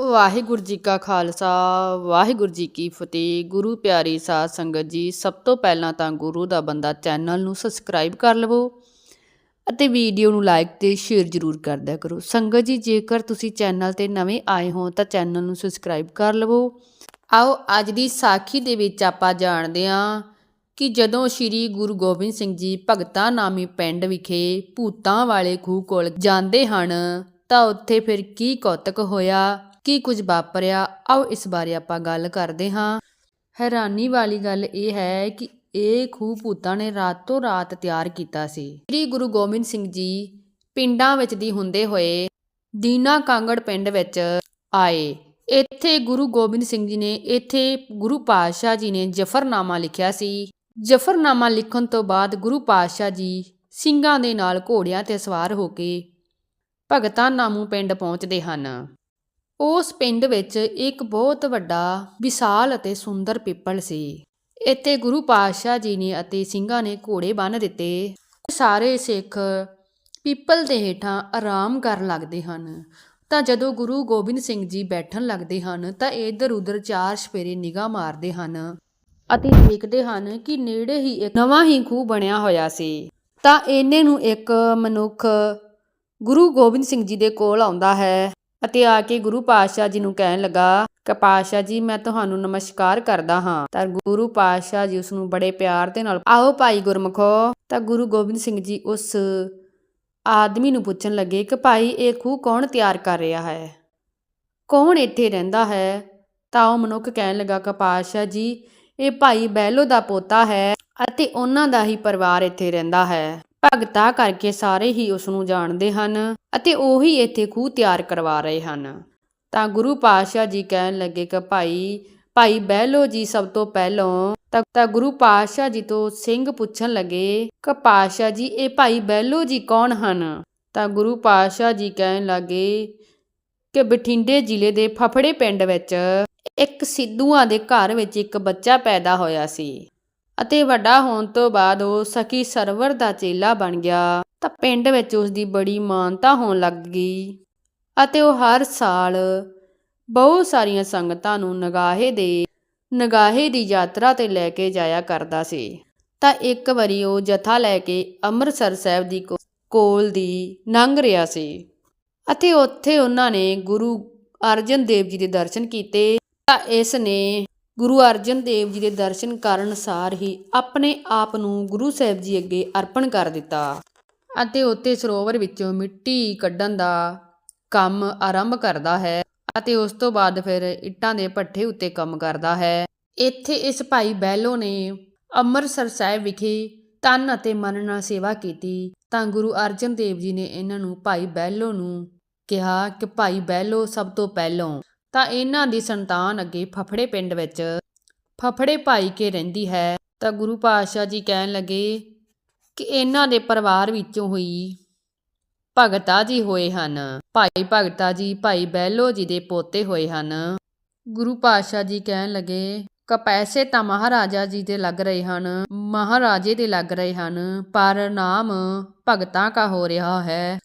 ਵਾਹਿਗੁਰੂ ਜੀ ਕਾ ਖਾਲਸਾ, ਵਾਹਿਗੁਰੂ ਜੀ ਕੀ ਫਤਿਹ। ਗੁਰੂ ਪਿਆਰੀ ਸਾਧ ਸੰਗਤ ਜੀ, ਸਭ ਤੋਂ ਪਹਿਲਾਂ ਤਾਂ ਗੁਰੂ ਦਾ ਬੰਦਾ ਚੈਨਲ ਨੂੰ ਸਬਸਕ੍ਰਾਈਬ ਕਰ ਲਵੋ ਅਤੇ ਵੀਡੀਓ ਨੂੰ ਲਾਈਕ ਤੇ ਸ਼ੇਅਰ ਜ਼ਰੂਰ ਕਰ ਦਿਆ ਕਰੋ। ਸੰਗਤ ਜੀ, ਜੇਕਰ ਤੁਸੀਂ ਚੈਨਲ ਤੇ ਨਵੇਂ ਆਏ ਹੋ ਤਾਂ ਚੈਨਲ ਨੂੰ ਸਬਸਕ੍ਰਾਈਬ ਕਰ ਲਵੋ। ਆਓ, ਅੱਜ ਦੀ ਸਾਖੀ ਦੇ ਵਿੱਚ ਆਪਾਂ ਜਾਣਦੇ ਹਾਂ ਕਿ ਜਦੋਂ ਸ੍ਰੀ ਗੁਰੂ ਗੋਬਿੰਦ ਸਿੰਘ ਜੀ ਭਗਤਾ ਨਾਮੀ ਪਿੰਡ ਵਿਖੇ ਭੂਤਾਂ ਵਾਲੇ ਖੂਹ ਕੋਲ ਜਾਂਦੇ ਹਨ ਤਾਂ ਉੱਥੇ ਫਿਰ ਕੀ ਕੌਤਕ ਹੋਇਆ? ਕੀ ਕੁਝ ਵਾਪਰਿਆ? ਆਓ ਇਸ ਬਾਰੇ ਆਪਾਂ ਗੱਲ ਕਰਦੇ ਹਾਂ। ਹੈਰਾਨੀ ਵਾਲੀ ਗੱਲ ਇਹ ਹੈ ਕਿ ਇਹ ਖੂਹ ਭੂਤਾਂ ਨੇ ਰਾਤੋਂ ਰਾਤ ਤਿਆਰ ਕੀਤਾ ਸੀ। ਸ੍ਰੀ ਗੁਰੂ ਗੋਬਿੰਦ ਸਿੰਘ ਜੀ ਪਿੰਡਾਂ ਵਿੱਚ ਦੀ ਹੁੰਦੇ ਹੋਏ ਦੀਨਾ ਕਾਂਗੜ ਪਿੰਡ ਵਿੱਚ ਆਏ। ਇੱਥੇ ਗੁਰੂ ਗੋਬਿੰਦ ਸਿੰਘ ਜੀ ਨੇ, ਇੱਥੇ ਗੁਰੂ ਪਾਤਸ਼ਾਹ ਜੀ ਨੇ ਜਫਰਨਾਮਾ ਲਿਖਿਆ ਸੀ। ਜਫਰਨਾਮਾ ਲਿਖਣ ਤੋਂ ਬਾਅਦ ਗੁਰੂ ਪਾਤਸ਼ਾਹ ਜੀ ਸਿੰਘਾਂ ਦੇ ਨਾਲ ਘੋੜਿਆਂ ਤੇ ਸਵਾਰ ਹੋ ਕੇ ਭਗਤਾਂ ਨਾਮੂ ਪਿੰਡ ਪਹੁੰਚਦੇ ਹਨ। ਉਸ ਪਿੰਡ ਵਿੱਚ ਇੱਕ ਬਹੁਤ ਵੱਡਾ, ਵਿਸ਼ਾਲ ਅਤੇ ਸੁੰਦਰ ਪਿੱਪਲ ਸੀ। ਇੱਥੇ ਗੁਰੂ ਪਾਤਸ਼ਾਹ ਜੀ ਨੇ ਅਤੇ ਸਿੰਘਾਂ ਨੇ ਘੋੜੇ ਬੰਨ੍ਹ ਦਿੱਤੇ। ਸਾਰੇ ਸਿੱਖ ਪਿੱਪਲ ਦੇ ਹੇਠਾਂ ਆਰਾਮ ਕਰਨ ਲੱਗਦੇ ਹਨ। ਤਾਂ ਜਦੋਂ ਗੁਰੂ ਗੋਬਿੰਦ ਸਿੰਘ ਜੀ ਬੈਠਣ ਲੱਗਦੇ ਹਨ, ਤਾਂ ਇੱਧਰ ਉੱਧਰ ਚਾਰ ਸਪੇਰੇ ਨਿਗਾਹ ਮਾਰਦੇ ਹਨ ਅਤੇ ਦੇਖਦੇ ਹਨ ਕਿ ਨੇੜੇ ਹੀ ਇੱਕ ਨਵਾਂ ਹੀ ਖੂਹ ਬਣਿਆ ਹੋਇਆ ਸੀ। ਤਾਂ ਇਹਨੇ ਨੂੰ ਇੱਕ ਮਨੁੱਖ ਗੁਰੂ ਗੋਬਿੰਦ ਸਿੰਘ ਜੀ ਦੇ ਕੋਲ ਆਉਂਦਾ ਹੈ। ਅਤੇ ਆ ਕੇ ਗੁਰੂ ਪਾਤਸ਼ਾਹ ਜੀ ਨੂੰ ਕਹਿਣ ਲੱਗਾ, ਕਿ ਪਾਤਸ਼ਾਹ ਜੀ, ਮੈਂ ਤੁਹਾਨੂੰ ਨਮਸਕਾਰ ਕਰਦਾ ਹਾਂ। ਤਾਂ ਗੁਰੂ ਪਾਤਸ਼ਾਹ ਜੀ ਉਸ ਨੂੰ ਬੜੇ ਪਿਆਰ ਦੇ ਨਾਲ, ਆਓ ਭਾਈ ਗੁਰਮਖੋ। ਤਾਂ ਗੁਰੂ ਗੋਬਿੰਦ ਸਿੰਘ ਜੀ ਉਸ ਆਦਮੀ ਨੂੰ ਪੁੱਛਣ ਲੱਗੇ, ਕਿ ਭਾਈ, ਇਹ ਖੂਹ ਕੌਣ ਤਿਆਰ ਕਰ ਰਿਹਾ ਹੈ? ਕੌਣ ਇੱਥੇ ਰਹਿੰਦਾ ਹੈ? ਤਾਂ ਉਹ ਮਨੁੱਖ ਕਹਿਣ ਲੱਗਾ, ਕਿ ਪਾਤਸ਼ਾਹ ਜੀ, ਇਹ ਭਾਈ ਬਹਿਲੋ ਦਾ ਪੋਤਾ ਹੈ ਅਤੇ ਉਹਨਾਂ ਦਾ ਹੀ ਪਰਿਵਾਰ ਇੱਥੇ ਰਹਿੰਦਾ ਹੈ। ਭਗਤਾ ਕਰਕੇ ਸਾਰੇ ਹੀ ਉਸ ਨੂੰ ਜਾਣਦੇ ਹਨ ਅਤੇ ਉਹੀ ਇੱਥੇ ਖੂਹ ਤਿਆਰ ਕਰਵਾ ਰਹੇ ਹਨ। ਤਾਂ ਗੁਰੂ ਪਾਤਸ਼ਾਹ ਜੀ ਕਹਿਣ ਲੱਗੇ ਕਿ ਭਾਈ ਭਾਈ ਬਹਿਲੋ ਜੀ ਸਭ ਤੋਂ ਪਹਿਲਾਂ। ਤਾਂ ਤਾਂ ਗੁਰੂ ਪਾਤਸ਼ਾਹ ਜੀ ਤੋਂ ਸਿੰਘ ਪੁੱਛਣ ਲੱਗੇ ਕਿ ਪਾਤਸ਼ਾਹ ਜੀ, ਇਹ ਭਾਈ ਬਹਿਲੋ ਜੀ ਕੌਣ ਹਨ? ਤਾਂ ਗੁਰੂ ਪਾਤਸ਼ਾਹ ਜੀ ਕਹਿਣ ਲੱਗੇ ਕਿ ਬਠਿੰਡੇ ਜ਼ਿਲ੍ਹੇ ਦੇ ਫਫੜੇ ਪਿੰਡ ਵਿੱਚ ਇੱਕ ਸਿੱਧੂਆਂ ਦੇ ਘਰ ਵਿੱਚ ਇੱਕ ਬੱਚਾ ਪੈਦਾ ਹੋਇਆ ਸੀ। ਅਤੇ ਵੱਡਾ ਹੋਣ ਤੋਂ ਬਾਅਦ ਉਹ ਸਖੀ ਸਰਵਰ ਦਾ ਚੇਲਾ ਬਣ ਗਿਆ। ਤਾਂ ਪਿੰਡ ਵਿੱਚ ਉਸ ਦੀ ਬੜੀ ਮਾਨਤਾ ਹੋਣ ਲੱਗ ਗਈ ਅਤੇ ਉਹ ਹਰ ਸਾਲ ਬਹੁਤ ਸਾਰੀਆਂ ਸੰਗਤਾਂ ਨੂੰ ਨਗਾਹੇ ਦੇ, ਨਗਾਹੇ ਦੀ ਯਾਤਰਾ ਤੇ ਲੈ ਕੇ ਜਾਇਆ ਕਰਦਾ ਸੀ। ਤਾਂ ਇੱਕ ਵਾਰੀ ਉਹ ਜਥਾ ਲੈ ਕੇ ਅੰਮ੍ਰਿਤਸਰ ਸਾਹਿਬ ਦੀ ਕੋਲ ਦੀ ਲੰਘ ਰਿਹਾ ਸੀ ਅਤੇ ਉੱਥੇ ਉਹਨਾਂ ਨੇ ਗੁਰੂ ਅਰਜਨ ਦੇਵ ਜੀ ਦੇ ਦਰਸ਼ਨ ਕੀਤੇ। ਤਾਂ ਇਸ ਨੇ ਗੁਰੂ ਅਰਜਨ ਦੇਵ ਜੀ ਦੇ ਦਰਸ਼ਨ ਕਰਨ ਸਾਰ ਹੀ ਆਪਣੇ ਆਪ ਨੂੰ ਗੁਰੂ ਸਾਹਿਬ ਜੀ ਅੱਗੇ ਅਰਪਣ ਕਰ ਦਿੱਤਾ ਅਤੇ ਉੱਤੇ ਸਰੋਵਰ ਵਿੱਚੋਂ ਮਿੱਟੀ ਕੱਢਣ ਦਾ ਕੰਮ ਆਰੰਭ ਕਰਦਾ ਹੈ ਅਤੇ ਉਸ ਤੋਂ ਬਾਅਦ ਫਿਰ ਇੱਟਾਂ ਦੇ ਭੱਠੇ ਉੱਤੇ ਕੰਮ ਕਰਦਾ ਹੈ। ਇੱਥੇ ਇਸ ਭਾਈ ਬਹਿਲੋ ਨੇ ਅੰਮ੍ਰਿਤਸਰ ਸਾਹਿਬ ਵਿਖੇ ਤਨ ਅਤੇ ਮਨ ਨਾਲ ਸੇਵਾ ਕੀਤੀ। ਤਾਂ ਗੁਰੂ ਅਰਜਨ ਦੇਵ ਜੀ ਨੇ ਇਹਨਾਂ ਨੂੰ ਭਾਈ ਬਹਿਲੋ ਨੂੰ ਕਿਹਾ ਕਿ ਭਾਈ ਬਹਿਲੋ ਸਭ ਤੋਂ ਪਹਿਲੋਂ ਤਾਂ ਇਹਨਾਂ ਦੀ ਸੰਤਾਨ ਅੱਗੇ ਫਫੜੇ ਪਿੰਡ ਵਿੱਚ ਫਫੜੇ ਭਾਈ ਕੇ ਰਹਿੰਦੀ ਹੈ। ਤਾਂ ਗੁਰੂ ਪਾਤਸ਼ਾਹ ਜੀ ਕਹਿਣ ਲੱਗੇ ਕਿ ਇਹਨਾਂ ਦੇ ਪਰਿਵਾਰ ਵਿੱਚੋਂ ਹੋਈ ਭਗਤਾ ਜੀ ਹੋਏ ਹਨ। ਭਾਈ ਭਗਤਾ ਜੀ, ਭਾਈ ਬਹਿਲੋ ਜੀ ਦੇ ਪੋਤੇ ਹੋਏ ਹਨ। ਗੁਰੂ ਪਾਤਸ਼ਾਹ ਜੀ ਕਹਿਣ ਲੱਗੇ ਕਿ ਪੈਸੇ ਤਾਂ ਮਹਾਰਾਜਾ ਜੀ ਦੇ ਲੱਗ ਰਹੇ ਹਨ, ਮਹਾਰਾਜੇ ਦੇ ਲੱਗ ਰਹੇ ਹਨ, ਪਰ ਨਾਮ ਭਗਤਾਂ ਕਾ ਹੋ ਰਿਹਾ ਹੈ।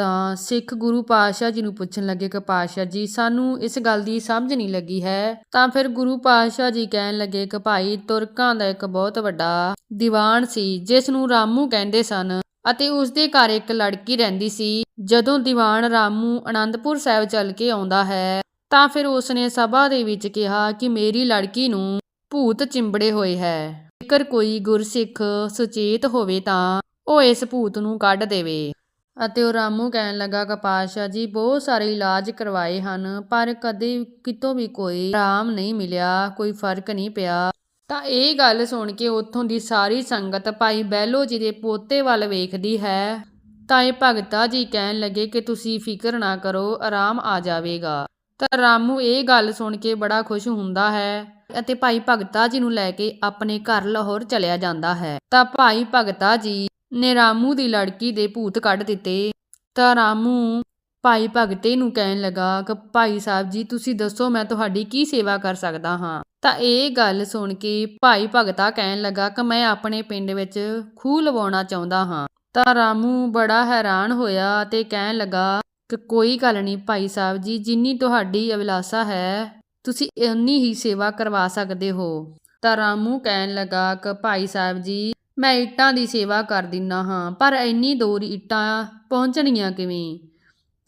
ਤਾਂ ਸਿੱਖ ਗੁਰੂ ਪਾਤਸ਼ਾਹ ਜੀ ਨੂੰ ਪੁੱਛਣ ਲੱਗੇ ਕਿ ਪਾਤਸ਼ਾਹ ਜੀ, ਸਾਨੂੰ ਇਸ ਗੱਲ ਦੀ ਸਮਝ ਨਹੀਂ ਲੱਗੀ ਹੈ। ਤਾਂ ਫਿਰ ਗੁਰੂ ਪਾਤਸ਼ਾਹ ਜੀ ਕਹਿਣ ਲੱਗੇ ਕਿ ਭਾਈ, ਤੁਰਕਾਂ ਦਾ ਇੱਕ ਬਹੁਤ ਵੱਡਾ ਦੀਵਾਨ ਸੀ, ਜਿਸ ਨੂੰ ਰਾਮੂ ਕਹਿੰਦੇ ਸਨ ਅਤੇ ਉਸ ਦੇ ਘਰ ਇੱਕ ਲੜਕੀ ਰਹਿੰਦੀ ਸੀ। ਜਦੋਂ ਦੀਵਾਨ ਰਾਮੂ ਆਨੰਦਪੁਰ ਸਾਹਿਬ ਚੱਲ ਕੇ ਆਉਂਦਾ ਹੈ, ਤਾਂ ਫਿਰ ਉਸ ਨੇ ਸਭਾ ਦੇ ਵਿੱਚ ਕਿਹਾ ਕਿ ਮੇਰੀ ਲੜਕੀ ਨੂੰ ਭੂਤ ਚਿੰਬੜੇ ਹੋਏ ਹੈ। ਜੇਕਰ ਕੋਈ ਗੁਰਸਿੱਖ ਸੁਚੇਤ ਹੋਵੇ ਤਾਂ ਉਹ ਇਸ ਭੂਤ ਨੂੰ ਕੱਢ ਦੇਵੇ। ਅਤੇ ਉਹ ਰਾਮੂ ਕਹਿਣ ਲੱਗਾ ਕਿ ਪਾਤਸ਼ਾਹ ਜੀ, ਬਹੁਤ ਸਾਰੇ ਇਲਾਜ ਕਰਵਾਏ ਹਨ, ਪਰ ਕਦੇ ਕਿਤੋਂ ਵੀ ਕੋਈ ਆਰਾਮ ਨਹੀਂ ਮਿਲਿਆ, ਕੋਈ ਫ਼ਰਕ ਨਹੀਂ ਪਿਆ। ਤਾਂ ਇਹ ਗੱਲ ਸੁਣ ਕੇ ਉੱਥੋਂ ਦੀ ਸਾਰੀ ਸੰਗਤ ਭਾਈ ਬਹਿਲੋ ਜੀ ਦੇ ਪੋਤੇ ਵੱਲ ਵੇਖਦੀ ਹੈ। ਤਾਂ ਇਹ ਭਗਤਾ ਜੀ ਕਹਿਣ ਲੱਗੇ ਕਿ ਤੁਸੀਂ ਫਿਕਰ ਨਾ ਕਰੋ, ਆਰਾਮ ਆ ਜਾਵੇਗਾ। ਤਾਂ ਰਾਮੂ ਇਹ ਗੱਲ ਸੁਣ ਕੇ ਬੜਾ ਖੁਸ਼ ਹੁੰਦਾ ਹੈ ਅਤੇ ਭਾਈ ਭਗਤਾ ਜੀ ਨੂੰ ਲੈ ਕੇ ਆਪਣੇ ਘਰ ਲਾਹੌਰ ਚਲਿਆ ਜਾਂਦਾ ਹੈ। ਤਾਂ ਭਾਈ ਭਗਤਾ ਜੀ ਨੇ ਰਾਮੂ ਦੀ ਲੜਕੀ ਦੇ ਭੂਤ ਕੱਢ ਦਿੱਤੇ। ਤਾਂ ਰਾਮੂ ਭਾਈ ਭਗਤੇ ਨੂੰ ਕਹਿਣ ਲੱਗਾ, ਕਿ ਭਾਈ ਸਾਹਿਬ ਜੀ, ਤੁਸੀਂ ਦੱਸੋ ਮੈਂ ਤੁਹਾਡੀ ਕੀ ਸੇਵਾ ਕਰ ਸਕਦਾ ਹਾਂ? ਤਾਂ ਇਹ ਗੱਲ ਸੁਣ ਕੇ ਭਾਈ ਭਗਤਾ ਕਹਿਣ ਲੱਗਾ, ਕਿ ਮੈਂ ਆਪਣੇ ਪਿੰਡ ਵਿੱਚ ਖੂਹ ਲਵਾਉਣਾ ਚਾਹੁੰਦਾ ਹਾਂ। ਤਾਂ ਰਾਮੂ ਬੜਾ ਹੈਰਾਨ ਹੋਇਆ ਤੇ ਕਹਿਣ ਲੱਗਾ, ਕਿ ਕੋਈ ਗੱਲ ਨਹੀਂ ਭਾਈ ਸਾਹਿਬ ਜੀ, ਜਿੰਨੀ ਤੁਹਾਡੀ ਅਭਿਲਾਸ਼ਾ ਹੈ, ਤੁਸੀਂ ਇੰਨੀ ਹੀ ਸੇਵਾ ਕਰਵਾ ਸਕਦੇ ਹੋ। ਤਾਂ ਰਾਮੂ ਕਹਿਣ ਲੱਗਾ, ਕਿ ਭਾਈ ਸਾਹਿਬ ਜੀ ਮੈਂ ਇੱਟਾਂ ਦੀ ਸੇਵਾ ਕਰ ਦਿੰਦਾ ਹਾਂ, ਪਰ ਇੰਨੀ ਦੂਰ ਇੱਟਾਂ ਪਹੁੰਚਣੀਆਂ ਕਿਵੇਂ?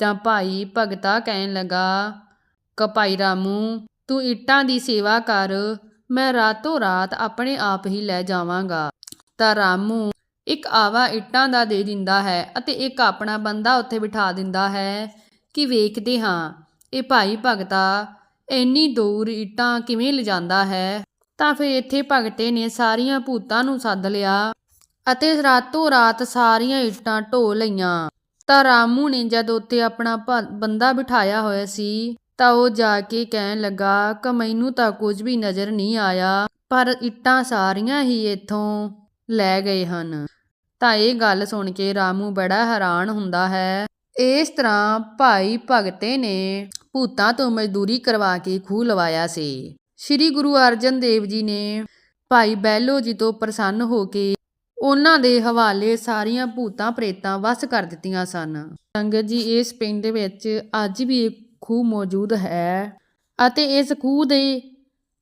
ਤਾਂ ਭਾਈ ਭਗਤਾ ਕਹਿਣ ਲੱਗਾ ਕਿ ਭਾਈ ਰਾਮੂ, ਤੂੰ ਇੱਟਾਂ ਦੀ ਸੇਵਾ ਕਰ, ਮੈਂ ਰਾਤੋਂ ਰਾਤ ਆਪਣੇ ਆਪ ਹੀ ਲੈ ਜਾਵਾਂਗਾ। ਤਾਂ ਰਾਮੂ ਇੱਕ ਆਵਾ ਇੱਟਾਂ ਦਾ ਦੇ ਦਿੰਦਾ ਹੈ ਅਤੇ ਇੱਕ ਆਪਣਾ ਬੰਦਾ ਉੱਥੇ ਬਿਠਾ ਦਿੰਦਾ ਹੈ ਕਿ ਵੇਖਦੇ ਹਾਂ, ਇਹ ਭਾਈ ਭਗਤਾ, ਇੰਨੀ ਦੂਰ ਇੱਟਾਂ ਕਿਵੇਂ ਲਿਜਾਂਦਾ ਹੈ? ਤਾਂ ਫਿਰ ਇੱਥੇ ਭਗਤੇ ਨੇ ਸਾਰੀਆਂ ਭੂਤਾਂ ਨੂੰ ਸੱਦ ਲਿਆ ਅਤੇ ਰਾਤੋਂ ਰਾਤ ਸਾਰੀਆਂ ਇੱਟਾਂ ਢੋ ਲਈਆਂ। ਤਾਂ ਰਾਮੂ ਨੇ ਜਦ ਉੱਤੇ ਆਪਣਾ ਬੰਦਾ ਬਿਠਾਇਆ ਹੋਇਆ ਸੀ, ਤਾਂ ਉਹ ਜਾ ਕੇ ਕਹਿਣ ਲੱਗਾ, ਕਿ ਮੈਨੂੰ ਤਾਂ ਕੁਝ ਵੀ ਨਜ਼ਰ ਨਹੀਂ ਆਇਆ, ਪਰ ਇੱਟਾਂ ਸਾਰੀਆਂ ਹੀ ਇੱਥੋਂ ਲੈ ਗਏ ਹਨ। ਤਾਂ ਇਹ ਗੱਲ ਸੁਣ ਕੇ ਰਾਮੂ ਬੜਾ ਹੈਰਾਨ ਹੁੰਦਾ ਹੈ। ਇਸ ਤਰ੍ਹਾਂ ਭਾਈ ਭਗਤੇ ਨੇ ਭੂਤਾਂ ਤੋਂ ਮਜ਼ਦੂਰੀ ਕਰਵਾ ਕੇ ਖੂਹ ਲਵਾਇਆ ਸੀ। ਸ੍ਰੀ ਗੁਰੂ ਅਰਜਨ ਦੇਵ ਜੀ ਨੇ ਭਾਈ ਬਹਿਲੋ ਜੀ ਤੋਂ ਪ੍ਰਸੰਨ ਹੋ ਕੇ ਉਹਨਾਂ ਦੇ ਹਵਾਲੇ ਸਾਰੀਆਂ ਭੂਤਾਂ ਪ੍ਰੇਤਾਂ ਵਸ ਕਰ ਦਿੱਤੀਆਂ ਸਨ। ਸੰਗਤ ਜੀ, ਇਸ ਪਿੰਡ ਵਿੱਚ ਅੱਜ ਵੀ ਇੱਕ ਖੂਹ ਮੌਜੂਦ ਹੈ ਅਤੇ ਇਸ ਖੂਹ ਦੇ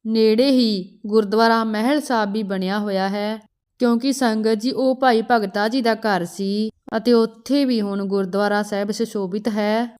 ਨੇੜੇ ਹੀ ਗੁਰਦੁਆਰਾ ਮਹਿਲ ਸਾਹਿਬ ਵੀ ਬਣਿਆ ਹੋਇਆ ਹੈ ਕਿਉਂਕਿ ਸੰਗਤ ਜੀ, ਉਹ ਭਾਈ ਭਗਤਾ ਜੀ ਦਾ ਘਰ ਸੀ ਅਤੇ ਉੱਥੇ ਵੀ ਹੁਣ ਗੁਰਦੁਆਰਾ ਸਾਹਿਬ ਸੁਸ਼ੋਭਿਤ ਹੈ।